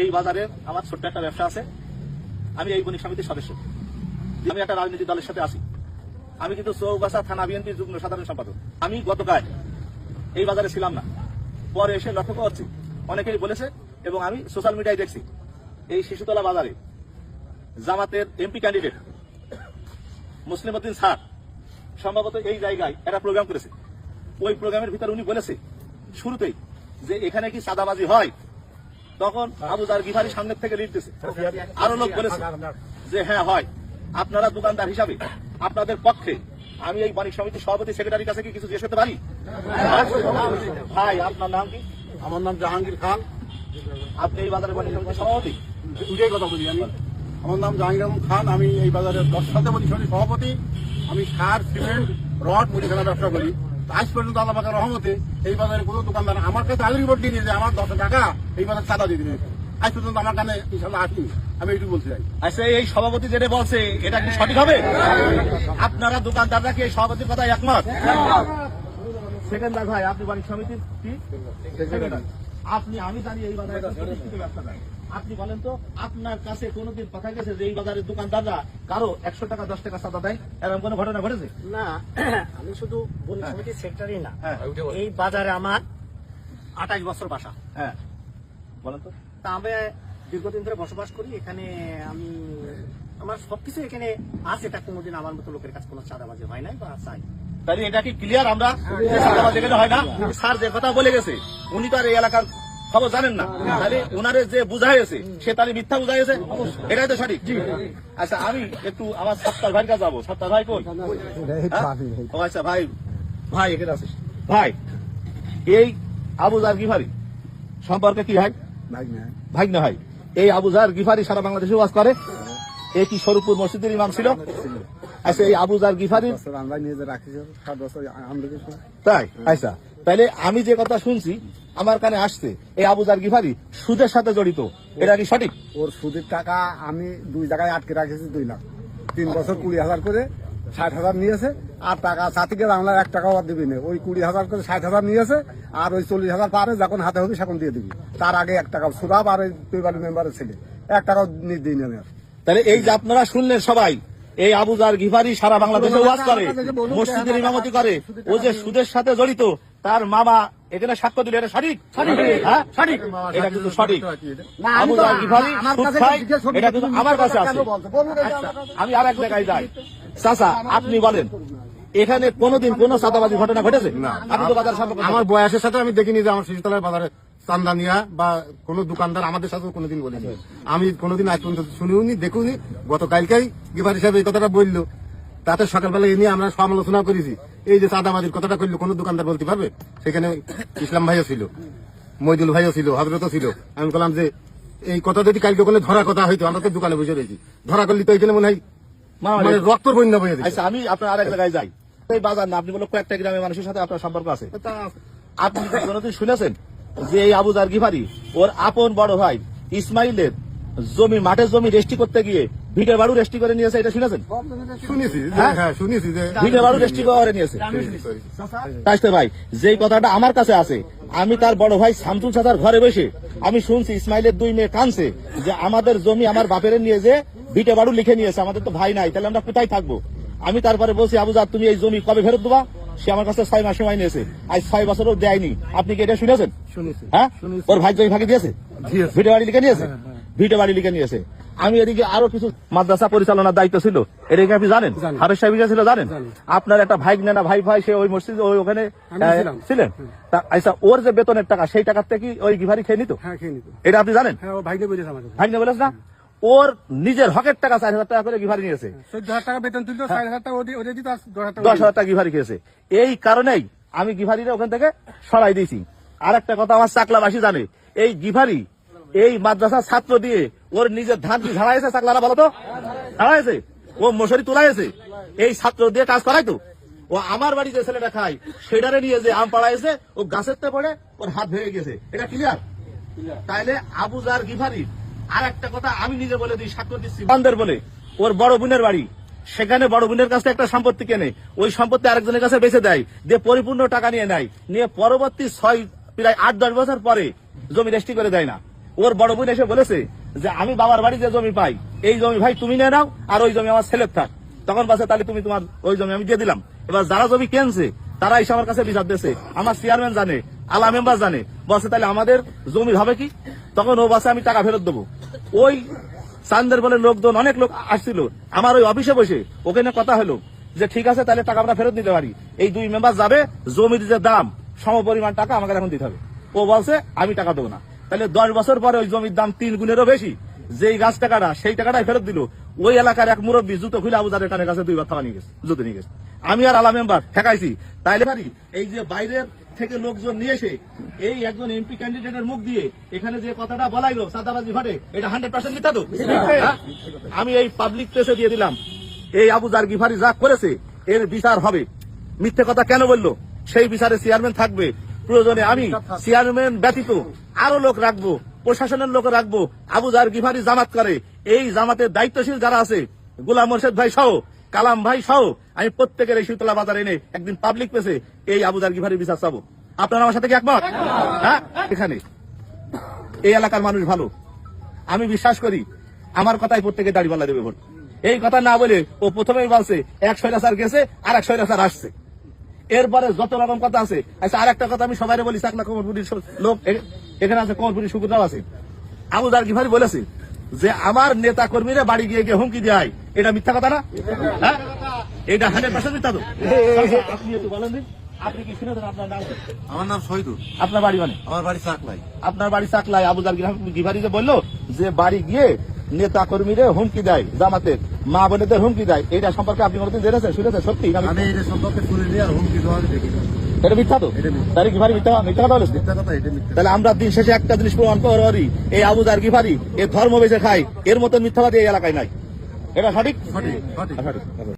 এই বাজারে আমার ছোট্ট একটা ব্যবসা আছে। আমি এই বণিক সমিতির সদস্য। আমি একটা রাজনৈতিক দলের সাথে আছি। আমি কিন্তু চৌগাছা থানা বিএনপির যুগ্ম সাধারণ সম্পাদক। আমি গতকাল এই বাজারে ছিলাম না। পরে এসে লক্ষ্য করছি, অনেকেই বলেছে এবং আমি সোশ্যাল মিডিয়ায় দেখছি, এই শিশুতলা বাজারে জামাতের MP candidate Muslim Uddin sir সম্ভবত এই জায়গায় একটা প্রোগ্রাম করেছে। ওই প্রোগ্রামের ভিতরে উনি বলেছে, শুরুতেই যে এখানে কি সাদাবাজি হয় তখন আবু দার গিফারি সামনের থেকে লিড দিছে। আরও লোক বলেছে যে হ্যাঁ হয়। আপনারা দোকানদার হিসাবে আপনাদের পক্ষে আমি এই বাণিজ্য সমিতির সভাপতি সেক্রেটারির কাছে কি কিছু জিজ্ঞেস করতে পারি? ভাই আপনার নাম কি? আমার নাম জাহাঙ্গীর খান। আপনি এই বাজারের বাণিজ্য সমিতির সভাপতি? দুটোই কথা বলি আমি। আমার নাম জাহাঙ্গীর খান আমি এই বাজারের দশ সাথে পরিষদের সভাপতি। আমি সার সিমেন্ট রড মুদিখানা ব্যবসা করি। আজ পর্যন্ত আল্লাহ পাকের রহমতে এই বাজারে কোনো দোকানদার আমার কাছে আগের রিপোর্ট দিয়ে যে আমার দশ টাকা এই বাজার চাঁদা দিয়ে দিবে আজ পর্যন্ত আমার কানে ইনশাল্লাহ আসি আমি এইটুকু বলতে চাই। আচ্ছা এই সভাপতি যেটা বলছে এটা কি সঠিক হবে? আপনারা দোকানদাররা কি এই সভাপতির কথা একমত? সেকেন্ডার ভাই আপনি বাণিজ্য সমিতির কি? আপনি আমি জানি এই বাজারে ব্যবসাদার আপনি বলেন তো আপনার কাছে কোনোদিন কথা গেছে যে এই বাজারের দোকানদাররা কারও একশো টাকা দশ টাকা সাদা দেয়? এরকম কোনো ঘটনা ঘটেছে? না আমি শুধু বণিক সমিতির সেক্রেটারি না। হ্যাঁ। এই বাজারে আমার আঠাশ বছর বাসা। হ্যাঁ। বলেন তো। তা আমি দীর্ঘদিন ধরে বসবাস করি এখানে আমি আমার সবকিছু এখানে আছে এটা কোনোদিন আমার মতো লোকের কাছে কোনো চাঁদাবাজি হয় নাই বা চাই। তাহলে এটা কি ক্লিয়ার আমরা? হয়। না? স্যার যে কথা বলে গেছে উনি তো আর এই এলাকার খবর জানেন না? তাহলে ওনারে যে বুঝাইছে সে তাহলে মিথ্যা বুঝাইছে এটাই তো সঠিক। আচ্ছা আমি একটু আমার সত্তার ভাইয়ের কাছে যাব। সত্তার ভাই কই? হ্যাঁ? ও আচ্ছা ভাই ভাই এখানে আছিস। ভাই এই আবু জার গিফারি সম্পর্কে কি হয় ভাই না হয় এই আবু জার গিফারি সারা বাংলাদেশে বাস করে। এ কি স্বরূপপুর মসজিদের ইমাম ছিল? আচ্ছা এই আবু জার আমরা তাই আচ্ছা। তাইলে আমি যে কথা শুনছি আমার কানে আসছে। এই আবুজার গিফারি সুদের সাথে জড়িত। এটা কি সঠিক? ওর সুদের টাকা আমি দুই জায়গায় আটকে রাখেছি দুই লাখ। তিন বছর কুড়ি হাজার করে ষাট হাজার নিয়েছে আর টাকা সাথীকে আমরা এক টাকাও আর দিবি না। ওই কুড়ি হাজার করে ষাট হাজার নিয়েছে আর ওই চল্লিশ হাজার পারে যখন হাতে হবে সেখন দিয়ে দিবি। তার আগে এক টাকা সুরাব আর ওই পেপারি মেম্বারের ছেলে। এক টাকাও দিই না তাহলে এই যে আপনারা শুনলেন সবাই এই আবুজার গিফারি সারা বাংলাদেশে ওয়াজ করে মসজিদের ইমামতি করে। ও যে সুদের সাথে জড়িত তার মামা এখানে সাক্ষ্য দিলে এটা সঠিক? হ্যাঁ? সঠিক। এটা কিন্তু সঠিক। আবুজার গিফারি সুদ খায়, এটা কিন্তু আমার কাছে আছে। আচ্ছা, আমি আর এক জায়গায় যাই। চাচা আপনি বলেন এখানে কোনোদিন কোন সাদাবাজি ঘটনা ঘটেছে? আমার বয়সের সাথে আমি দেখিনি যে আমার শিশুতলার বাজারে চান্দা নিয়া বা কোন দোকানদার আমাদের সাথে কোনোদিন বলেনি। আমি কোনোদিন আজ পর্যন্ত শুনিওনি দেখুনি গতকালকেই গিফার হিসাবে এই কথাটা বলল। তাতে সকালবেলা এ নিয়ে আমরা সমালোচনা করেছি। এই যে চাঁদাবাজির কথাটা করল কোনো দোকানদার বলতে পারবে? সেখানে ইসলাম ভাইও ছিল মইদুল ভাইও ছিল হজরতও ছিল। আমি বললাম যে এই কথা যদি কালকে কোনো ধরা কথা হইতো আমরা তো দোকানে বসে রয়েছি। ধরা করলে তো এখানে মনে হয় রক্তর বন্যা আচ্ছা আমি আপনার আরেক জায়গায় যাই। এই বাজার না আপনি বলো কয়েকটা গ্রামের মানুষের সাথে আপনার সম্পর্ক আছে। আপনি কোনোদিন শুনেছেন যে এই আবু জার গিফারি ওর আপন বড় ভাই ইসমাইলের জমি মাঠের জমি রেস্টি করতে গিয়ে ভিটে বাড়ু রেস্টি করে নিয়েছে এটা শুনেছেন? শুনেছি হ্যাঁ? হ্যাঁ শুনেছি যে ভিটে বাড়ু রেস্টি করে নিয়েছে। তাইতে ভাই যেই কথাটা আমার কাছে আছে আমি তার বড় ভাই শামসুল সাদার ঘরে বসে আমি শুনছি ইসমাইলের দুই মেয়ে কানছে যে আমাদের জমি আমার বাপের নিয়ে যে ভিটে বাড়ু লিখে নিয়েছে আমাদের তো ভাই নাই তাহলে আমরা কোথায় থাকব? আমি তারপরে বলছি আবুজার তুমি এই জমি কবে ফেরত দেবা? সে আমার কাছে ছয় মাস সময় নিয়েছে। আজ ছয় বছরও দেয়নি। আপনি কি এটা শুনেছেন? শুনেছি। হ্যাঁ? ওর ভাই জমি ফাঁকি দিয়েছে? দিয়েছে। ভিটে বাড়ি লিখে নিয়েছে? ভিটে বাড়ি লিখে নিয়েছে। আমি এদিকে আরও কিছু মাদ্রাসা পরিচালনার দায়িত্ব ছিল। এদিকে আপনি জানেন? হারের সাহেব ছিল জানেন? আপনার একটা ভাই না ভাই ভাই সে ওই মসজিদ ওই ওখানে। ছিলেন? আচ্ছা ওর যে বেতনের টাকা সেই টাকার থেকে ওই গিভারি খেয়ে নিত? হ্যাঁ খেয়ে নিত। এটা আপনি জানেন? হ্যাঁ ভাইকে বলেছে না বলেছ না? ওর নিজের হকের টাকা চার হাজার টাকা করে গিভারি নিয়েছে। আর দশ হাজার টাকা গিভারি খেয়েছে। এই কারণেই আমি গিভারিরে ওখান থেকে সরাই দিয়েছি। আর একটা কথা আমার চাকলাবাসী জানে এই গিভারি এই মাদ্রাসা ছাত্র দিয়ে ওর নিজের ধান কি ঝাড়াইছে চাকলারা বলো তো? ঝাড়াইছে? ও মশারি তোলাইছে। এই ছাত্র দিয়ে কাজ করাই তো। ও আমার বাড়ি যে ছেলেটা খায় সেটারে নিয়ে যে আম পাড়াইছে, ও গাছের তে পড়ে ওর হাত ভেঙে গেছে। এটা ক্লিয়ার তাইলে আবুজার গিফারি আর একটা কথা আমি নিজে বলে দিই সাক্ষ্য দিচ্ছি বান্দের বলে, ওর বড় বোনের বাড়ি, সেখানে বড় বোনের কাছে একটা সম্পত্তি কেনে। ওই সম্পত্তি আরেকজনের কাছে বেঁচে দেয়, দিয়ে পরিপূর্ণ টাকা নিয়ে নেয়। নিয়ে পরবর্তী ছয়, প্রায় আট, দশ বছর পরে জমি রেস্টি করে দেয় না। ওর বড় বোন এসে বলেছে যে আমি বাবার বাড়ি যে জমি পাই, এই জমি ভাই তুমি নিয়ে নাও আর ওই জমি আমার ছেলের থাক। তখন বলছে তাহলে তুমি তোমার ওই জমি আমি দিয়ে দিলাম। এবার যারা জমি কেনছে, তারা এসে আমার কাছে বিচার দিয়েছে। আমার চেয়ারম্যান জানে, আলা মেম্বার জানে। বসে তাহলে আমাদের জমি হবে কি? তখন ও বলছে, আমি টাকা ফেরত দেবো। ওই চান্দের বলে লোকজন, অনেক লোক আসছিল। আমার ওই অফিসে বসে ওখানে কথা হলো যে, ঠিক আছে, তাহলে টাকা আমরা ফেরত নিতে পারি। এই দুই মেম্বার যাবে, জমির যে দাম সম পরিমাণ টাকা আমাকে এখন দিতে হবে। ও বলছে, আমি টাকা দেবো না। তাহলে দশ বছর পরে ওই জমির দাম তিন গুণেরও বেশি। যেই গাছ টাকাটা, সেই টাকাটাই ফেরত দিল। ওই এলাকার এক মুরব্বী জুতো খুলে আবুজারের কানের কাছে দুইবার থাকা নিয়ে গেছে, জুতো নিয়ে গেছে। আমি আর আলা মেম্বার ঠেকাইছি। তাইলে পারি এই যে বাইরের থেকে লোকজন নিয়ে এসে, এই একজন এমপি ক্যান্ডিডেটের মুখ দিয়ে এখানে যে কথাটা বলাইলো, সাদাবাজি ঘটে, এটা হান্ড্রেড পার্সেন্ট মিথ্যা তো? আমি এই পাবলিক প্লেসে দিয়ে দিলাম, এই আবু জার গিফারি যা করেছে, এর বিচার হবে। মিথ্যে কথা কেন বলল? সেই বিচারে চেয়ারম্যান থাকবে। প্রয়োজনে আমি চেয়ারম্যান ব্যতীত আরও লোক রাখব, প্রশাসনের লোক রাখব, আবু জার গিফারি জামাত করে। এই জামাতের দায়িত্বশীল যারা আছে, গোলাম মোর্শেদ ভাই সহ, কালাম ভাই সহ, আমি প্রত্যেকের এই শীতলা বাজার এনে একদিন পাবলিক প্লেসে এই আবু জার গিফারি বিচার চাবো। আপনারা আমার সাথে কি একমত? হ্যাঁ? এখানে। এই এলাকার মানুষ ভালো। আমি বিশ্বাস করি, আমার কথাই প্রত্যেকে দাড়ি পাল্লা দেবে ভোট। এই কথা না বলে ও প্রথমেই বলছে, এক স্বৈরাচার গেছে আর এক স্বৈরাচার আসছে। এরপরে যত রকম কথা আছে আচ্ছা আর একটা কথা আমি সবাই বলি চাকলা কমরপুরির লোক এখানে আছে কমরপুরি শুকুররাও আছে। আবু দার গিফারি বলেছে যে আমার নেতা কর্মীরা বাড়ি গিয়ে গিয়ে হুমকি দেয় এটা মিথ্যা কথা না? হ্যাঁ? এটা হান্ড্রেড পার্সেন্ট মিথ্যা তো। আপনি একটু বলেন আপনি কি শুনেছেন আপনার নাম? আমার নাম শহীদুল। আপনার বাড়ি মানে? আমার বাড়ি চাকলাই। আপনার বাড়ি যে বলল যে বাড়ি গিয়ে নেতা কর্মীরে হুমকি দেয় জামাতে মা বোনেদের হুমকি দেয়। এটা সম্পর্কে আপনি কোনোদিন জেনেছেন শুনেছেন? সত্যি আমি? এটা সম্পর্কে শুনিনি আর হুমকি দেওয়া আমি এটা মিথ্যা তো? এটা মিথ্যা। মিথ্যা মিথ্যা কথা বলেছে? তাহলে আমরা দিন শেষে একটা জিনিস প্রমাণ করি এই আবুজার গিফারি এ ধর্ম বেঁচে খায়। এর মতন মিথ্যাবাদী এই এলাকায় নাই। এটা সঠিক? সঠিক সঠিক। সঠিক।